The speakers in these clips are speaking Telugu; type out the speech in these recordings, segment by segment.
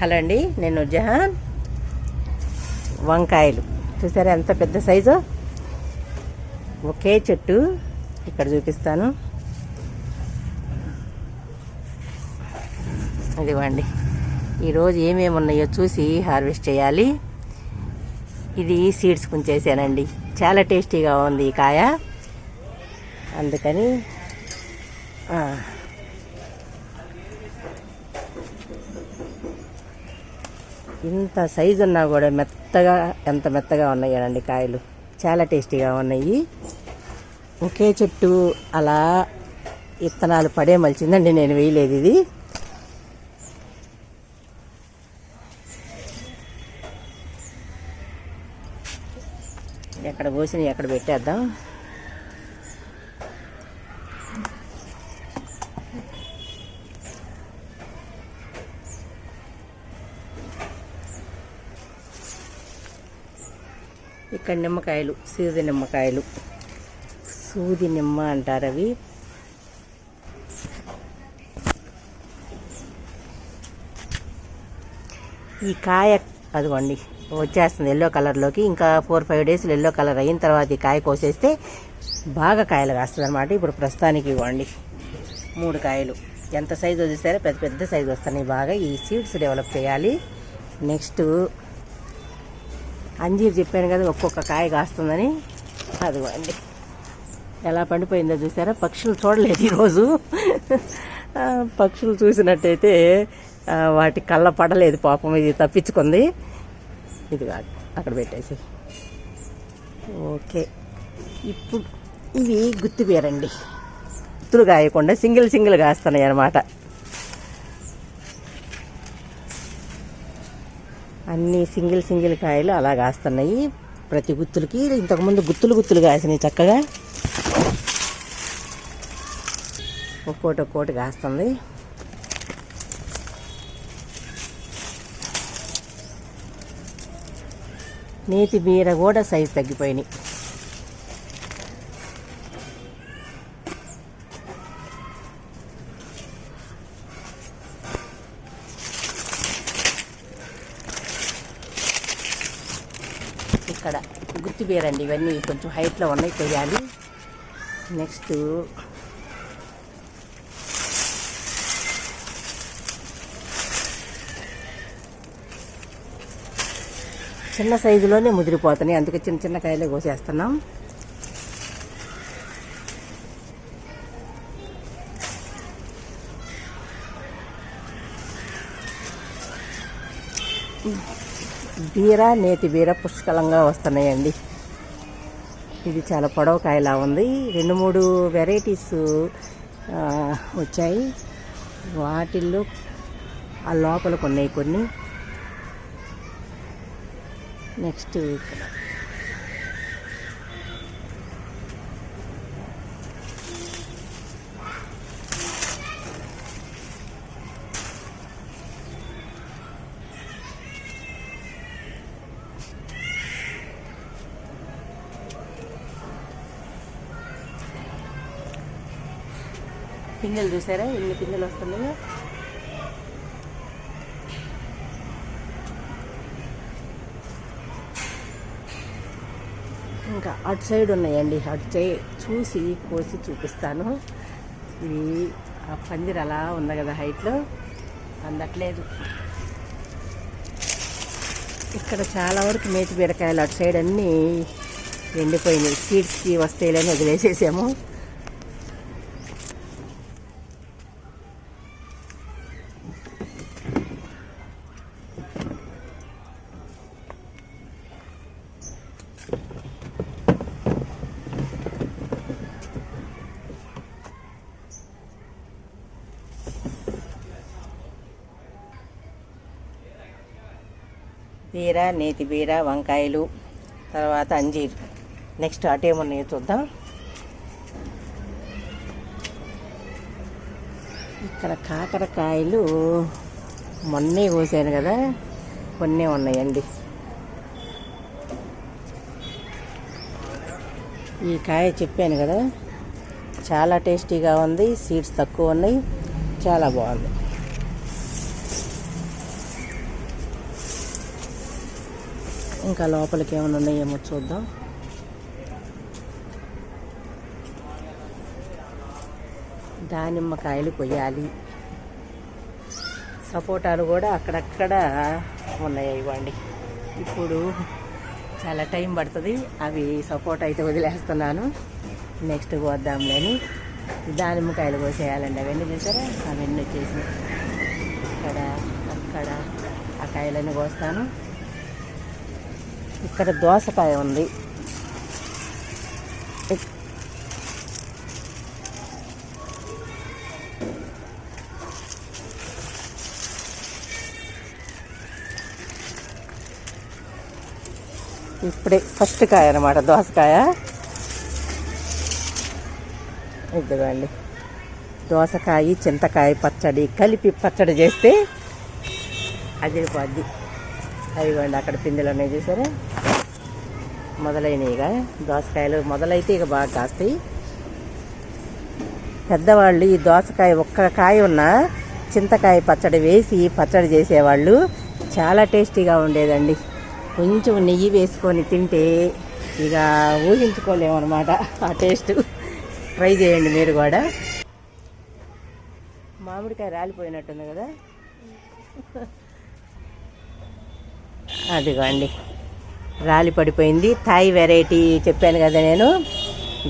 హలో అండి నేను జహాన్. వంకాయలు. చూసారా ఎంత పెద్ద సైజు? ఒకే చెట్టు. ఇక్కడ చూపిస్తాను. ఇదిగోండి. ఈరోజు ఏమేమి ఉన్నాయో చూసి హార్వెస్ట్ చేయాలి. ఇది సీడ్స్ కుంచేసానండి. చాలా టేస్టీగా ఉంది ఈ కాయ. అందుకని ఇంత సైజు ఉన్నా కూడా మెత్తగా ఎంత మెత్తగా ఉన్నాయండి కాయలు. చాలా టేస్టీగా ఉన్నాయి. ఒకే చెట్టు అలా ఇత్తనాలు పడే మలిచిందండి నేను వేయలేదు ఇది. ఎక్కడ పోసిన ఎక్కడ పెట్టేద్దాం. ఇక్కడ నిమ్మకాయలు సూది నిమ్మకాయలు. సూది నిమ్మ అంటారు అవి. ఈ కాయ అదిగోండి వచ్చేస్తుంది ఎల్లో కలర్లోకి ఇంకా four five days yellow colour అయిన తర్వాత ఈ కాయ కోసేస్తే బాగా కాయలు కాస్తుంది అనమాట ఇప్పుడు ప్రస్తుతానికి ఇవ్వండి. మూడు కాయలు. ఎంత సైజు వచ్చేసారో పెద్ద పెద్ద సైజు వస్తున్నాయి బాగా. ఈ సీడ్స్ డెవలప్ చేయాలి. నెక్స్ట్ అంజీర్ చెప్పాను కదా ఒక్కొక్క కాయ కాస్తుందని. అదిగోండి. ఎలా పండిపోయిందో చూసారా? పక్షులు చూడలేదు ఈరోజు. పక్షులు చూసినట్టయితే వాటి కళ్ళ పడలేదు పాపం ఇది తప్పించుకుంది. ఇది కాదు అక్కడ పెట్టేసి ఓకే. ఇప్పుడు ఇవి గుత్తిబీరండి గుత్తులు కాయకుండా సింగిల్ సింగిల్ కాస్తున్నాయి అన్నమాట అన్ని సింగిల్ సింగిల్ కాయలు అలా కాస్తున్నాయి. ప్రతి గుత్తులకి ఇంతకుముందు గుత్తులు గుత్తులు కాసినాయి చక్కగా. ఒక్కోటి ఒక్కోటి కాస్తుంది. నేతి బీర కూడా సైజు తగ్గిపోయినాయి ఇక్కడ గుత్తి అండి ఇవన్నీ కొంచెం హైట్లో ఉన్నాయి కొయ్యాలి. నెక్స్ట్ చిన్న సైజులోనే ముదిరిపోతున్నాయి అందుకే చిన్న చిన్న కాయలే కోసేస్తున్నాం. బీర నేతి బీర పుష్కలంగా వస్తున్నాయండి. ఇది చాలా పొడవు కాయలా ఉంది. రెండు మూడు వెరైటీస్ వచ్చాయి. వాటిల్లో ఆ లోపల ఉన్నాయి కొన్ని. నెక్స్ట్ పిందెలు చూసారా? ఎన్ని పిందెలు వస్తున్నాయో? ఇంకా అటు సైడ్ ఉన్నాయండి. అటు సైడ్ చూసి కోసి చూపిస్తాను. ఇది ఆ పందిరి అలా ఉంది కదా హైట్లో అందట్లేదు. ఇక్కడ చాలా వరకు మేతి బీరకాయలు అటు సైడ్ అన్నీ ఎండిపోయినాయి. సీడ్స్కి వస్తాయిలని వదిలేసేసాము. బీర నేతి బీర వంకాయలు తర్వాత అంజీర్. నెక్స్ట్ అటేమున్నాయో చూద్దాం. ఇక్కడ కాకరకాయలు మొన్నే కోసాను కదా కొన్నే ఉన్నాయండి. ఈ కాయ చెప్పాను కదా చాలా టేస్టీగా ఉంది సీడ్స్ తక్కువ ఉన్నాయి చాలా బాగుంది. ఇంకా లోపలికి ఏమైనా ఉన్నాయేమో చూద్దాం. దానిమ్మకాయలు కొయ్యాలి. సపోటాలు కూడా అక్కడక్కడ ఉన్నాయి ఇవ్వండి. ఇప్పుడు చాలా టైం పడుతుంది. అవి సపోటా అయితే వదిలేస్తున్నాను. నెక్స్ట్ కోద్దాంలేని దానిమ్మకాయలు కోసేయాలండి అవన్నీ చూసారా? అవన్నీ వచ్చేసి ఇక్కడ అక్కడ ఆ కాయలన్నీ కోస్తాను. ఇక్కడ దోసకాయ ఉంది. ఇప్పుడే ఫస్ట్ కాయ అనమాట దోసకాయ. ఇదిగోండి. దోసకాయ చింతకాయ పచ్చడి కలిపి పచ్చడి చేస్తే అదిపోద్ది అదిగోండి అక్కడ పిందెలు ఉన్నాయి చూసారా? ఇక దోసకాయలు మొదలైతే ఇక బాగా కాస్తాయి. పెద్దవాళ్ళు ఈ దోసకాయ ఒక్క కాయ ఉన్న చింతకాయ పచ్చడి వేసి పచ్చడి చేసేవాళ్ళు చాలా టేస్టీగా ఉండేదండి. కొంచెం నెయ్యి వేసుకొని తింటే ఇక ఊహించుకోలేము అనమాట ఆ టేస్ట్. ట్రై చేయండి మీరు కూడా. మామిడికాయ రాలిపోయినట్టుంది కదా? అదిగోండి. రాలి పడిపోయింది. థాయ్ వెరైటీ చెప్పాను కదా నేను.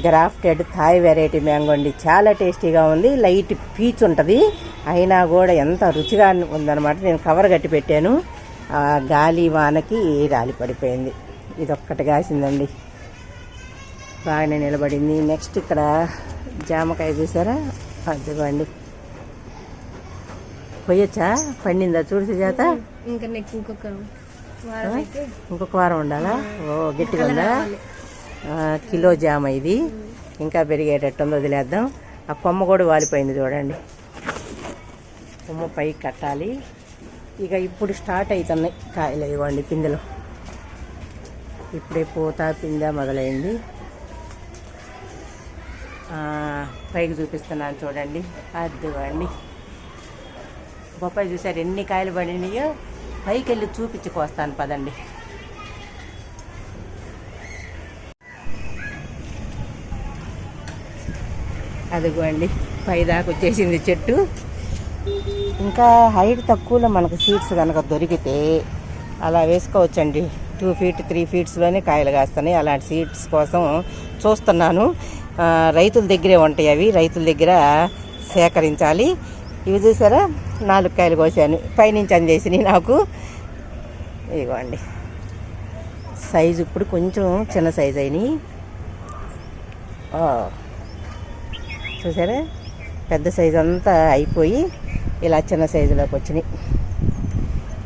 గ్రాఫ్టెడ్ థాయ్ వెరైటీ మ్యాంగో అండి. చాలా టేస్టీగా ఉంది. లైట్ పీచ్ ఉంటుంది. అయినా కూడా ఎంత రుచిగా ఉందన్నమాట. నేను కవర్ కట్టి పెట్టాను. ఆ గాలి వానకి రాలి పడిపోయింది. ఇది ఒక్కటి కాసిందండి. బాగానే నిలబడింది. నెక్స్ట్ ఇక్కడ జామకాయ చూసారా? అదిగోండి. కొయ్యొచ్చా పండిందా? చూసి చేత ఇంకా నెక్స్ట్ ఇంకొక ఇంకొక వారం ఉండాలా? ఓ గట్టిగా ఉందా? కిలో జామ ఇది. ఇంకా పెరిగేటట్టు ఉంది వదిలేద్దాం. ఆ కొమ్మ కూడా వాలిపోయింది చూడండి. కొమ్మ పైకి కట్టాలి. ఇక ఇప్పుడు స్టార్ట్ అవుతున్నాయి కాయలు ఇవ్వండి పిందెలు. ఇప్పుడే పూత పిందె మొదలైంది. పైకి చూపిస్తున్నాను చూడండి. అదిగోండి. బొప్పాయి చూసారు ఎన్ని కాయలు పడినాయో? పైకి వెళ్ళి చూపించుకొస్తాను పదండి. అదిగోండి పై దాకా వచ్చేసింది చెట్టు. ఇంకా హైట్ తక్కువలో మనకు సీడ్స్ కనుక దొరికితే అలా వేసుకోవచ్చండి. టూ ఫీట్ త్రీ ఫీట్స్లోనే కాయలు కాస్తున్నాయి. అలాంటి సీడ్స్ కోసం చూస్తున్నాను. రైతుల దగ్గరే ఉంటాయి అవి. రైతుల దగ్గర సేకరించాలి. ఇవి చూసారా? నాలుగు కాయలు కోసాను. పైనుంచి అందేసినాయి నాకు. ఇదిగోండి. సైజు ఇప్పుడు కొంచెం చిన్న సైజు అయినాయి. చూసారా? పెద్ద సైజు అంతా అయిపోయి ఇలా చిన్న సైజులోకి వచ్చినాయి.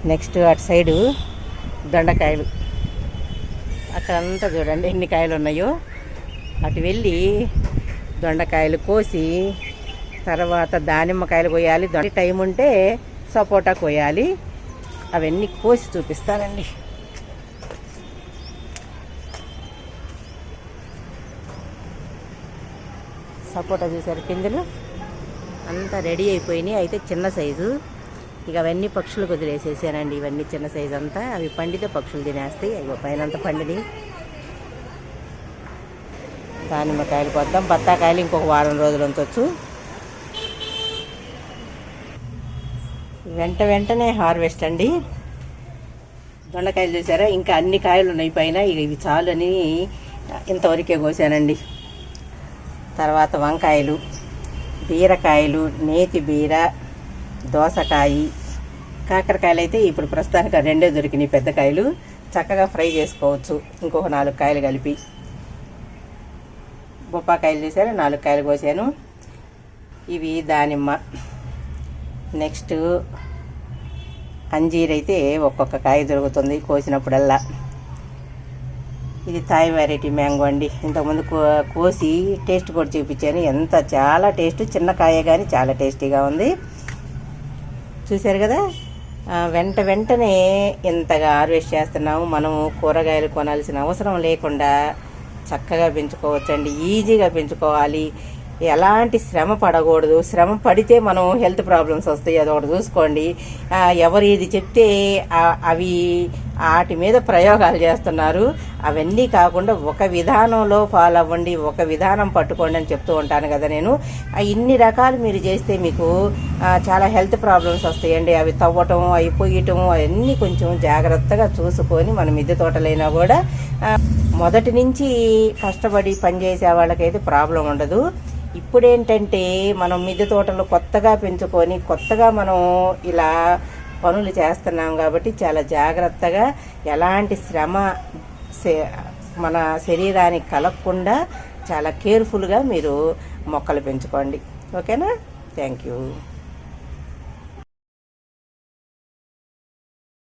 నెక్స్ట్ అటు సైడు దొండకాయలు. అక్కడంతా చూడండి ఎన్ని కాయలు ఉన్నాయో. అటు వెళ్ళి దొండకాయలు కోసి తర్వాత దానిమ్మకాయలు కోయాలి దొండ టైం ఉంటే సపోటా కోయాలి అవన్నీ కోసి చూపిస్తానండి. సపోటా చూసారు పిందెలు? అంతా రెడీ అయిపోయినాయి. అయితే చిన్న సైజు. ఇక అవన్నీ పక్షులకు వదిలేసేసానండి. ఇవన్నీ చిన్న సైజు అంతా. అవి పండితే పక్షులు తినేస్తాయి. అవి పైన అంతా పండిని దానిమ్మకాయలు కొద్దాం. బత్తాకాయలు ఇంకొక వారం రోజులు ఉంచవచ్చు వెంట వెంటనే హార్వెస్ట్ అండి. దొండకాయలు చూసారా? ఇంకా అన్ని కాయలు ఉన్నాయి పైన. ఇవి చాలు అని ఇంతవరకే కోసానండి. తర్వాత వంకాయలు బీరకాయలు నేతి బీర దోసకాయ కాకరకాయలు అయితే ఇప్పుడు ప్రస్తుతానికి రెండే దొరికినాయి పెద్ద కాయలు. చక్కగా ఫ్రై చేసుకోవచ్చు. ఇంకొక నాలుగు కాయలు కలిపి. బొప్పాకాయలు చేశారు నాలుగు కాయలు కోసాను. ఇవి దానిమ్మ. నెక్స్ట్ అంజీర్ అయితే ఒక్కొక్క కాయ దొరుకుతుంది కోసినప్పుడల్లా. ఇది థాయ్ వెరైటీ మ్యాంగో అండి. ఇంతకుముందు కో- కోసి టేస్ట్ కూడా చూపించాను. ఎంత చాలా టేస్ట్ చిన్న కాయ కానీ చాలా టేస్టీగా ఉంది. చూశారు కదా? వెంట వెంటనే ఇంతగా హార్వెస్ట్ చేస్తున్నాము. మనము కూరగాయలు కొనాల్సిన అవసరం లేకుండా చక్కగా పెంచుకోవచ్చండి. ఈజీగా పెంచుకోవాలి. ఎలాంటి శ్రమ పడకూడదు. శ్రమ పడితే మనం హెల్త్ ప్రాబ్లమ్స్ వస్తాయి అది ఒకటి చూసుకోండి. ఎవరు ఇది చెప్తే అవి వాటి మీద ప్రయోగాలు చేస్తున్నారు. అవన్నీ కాకుండా ఒక విధానంలో ఫాలో అవ్వండి ఒక విధానం పట్టుకోండి అని చెప్తూ ఉంటాను కదా నేను. ఇన్ని రకాలు మీరు చేస్తే మీకు చాలా హెల్త్ ప్రాబ్లమ్స్ వస్తాయండి. అవి తవ్వటం అవి పొయ్యటం అవన్నీ కొంచెం జాగ్రత్తగా చూసుకొని మన మిద్దె తోటలైనా కూడా మొదటి నుంచి కష్టపడి పనిచేసే వాళ్ళకైతే ప్రాబ్లం ఉండదు. ఇప్పుడేంటంటే మనం మిద్దె తోటలు కొత్తగా పెంచుకొని కొత్తగా మనం ఇలా పనులు చేస్తున్నాం కాబట్టి చాలా జాగ్రత్తగా ఎలాంటి శ్రమ మన శరీరానికి కలగకుండా చాలా కేర్ఫుల్గా మీరు మొక్కలు పెంచుకోండి. ఓకేనా? Thank you.